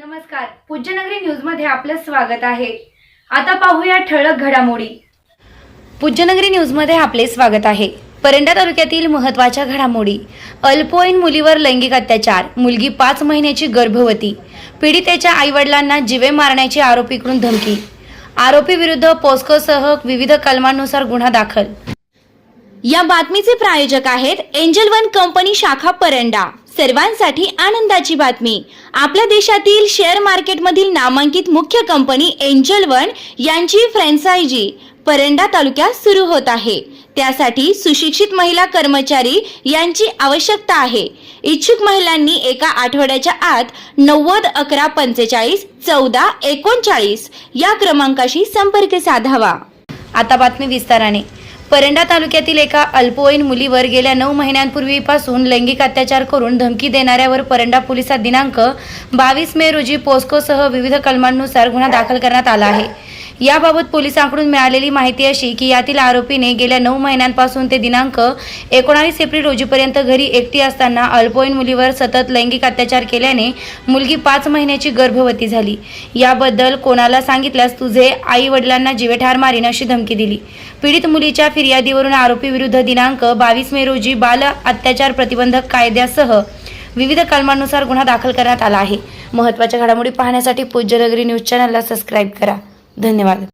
नमस्कार. पूज्यनगरी न्यूजमध्ये आपलं स्वागत आहे. आता पाहूया ठळक घडामोडी. पूज्यनगरी न्यूजमध्ये आपले स्वागत आहे. परंडा तालुक्यातील महत्त्वाच्या घडामोडी. अल्पवयीन मुलीवर लैंगिक अत्याचार मुलगी पाच महिन्याची गर्भवती पीडितेच्या आईवडिलांना जिवे मारण्याची आरोपीकडून धमकी. आरोपी विरुद्ध पोस्कोसह विविध कलमांनुसार गुन्हा दाखल. या बातमीचे प्रायोजक आहेत एंजल वन कंपनी शाखा परंडा. सर्वांसाठी आनंदाची बातमी. आपल्या देशातील शेअर मार्केटमधील नामांकित मुख्य company Angel One franchise Paranda Paranda तालुक्यात सुरू होत आहे. त्यासाठी सुशिक्षित महिला कर्मचारी यांची आवश्यकता आहे. इच्छुक महिलांनी एका आठवड्याच्या आत नव्वद अकरा पंचेचाळीस चौदा एकोणचाळीस या क्रमांकाशी संपर्क साधावा. आता बातमी विस्ताराने. परंडा तालुक्यातील एका अल्पवयीन मुलीवर गेल्या नऊ महिन्यांपूर्वीपासून लैंगिक अत्याचार करून धमकी देणाऱ्यावर परंडा पोलिसात दिनांक बावीस मे रोजी पोस्कोसह विविध कलमांनुसार गुन्हा दाखल करण्यात आला आहे. याबाबत पोलिसांकडून मिळालेली माहिती अशी की यातील आरोपीने गेल्या नऊ महिन्यांपासून ते दिनांक एकोणावीस एप्रिल रोजीपर्यंत घरी एकटी असताना अल्पवयीन मुलीवर सतत लैंगिक अत्याचार केल्याने मुलगी पाच महिन्याची गर्भवती झाली. याबद्दल कोणाला सांगितल्यास तुझे आई वडिलांना जीवेठार मारीन अशी धमकी दिली. पीडित मुलीच्या फिर्यादीवरून आरोपी विरुद्ध दिनांक बावीस मे रोजी बाल अत्याचार प्रतिबंधक कायद्यासह विविध कलमांनुसार गुन्हा दाखल करण्यात आला आहे. महत्त्वाच्या घडामोडी पाहण्यासाठी पूज्यनगरी न्यूज चॅनलला सबस्क्राईब करा. धन्यवाद